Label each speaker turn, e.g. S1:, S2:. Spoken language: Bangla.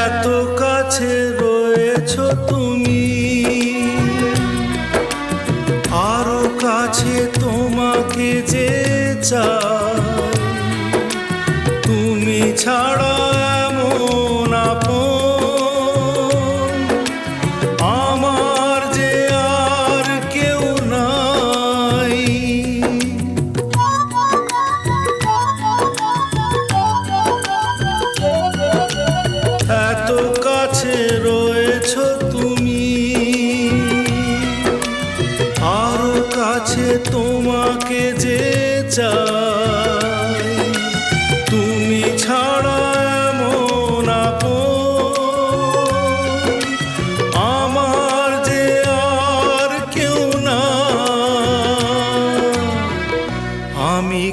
S1: এত কাছে রয়েছ তুমি। আরও কাছে তোমাকে যে চা তুমি ছাড়া কারও কাছে তোমাকে যে চাই তুমি ছাড়া এমন আমার যে আর কেউ না আমি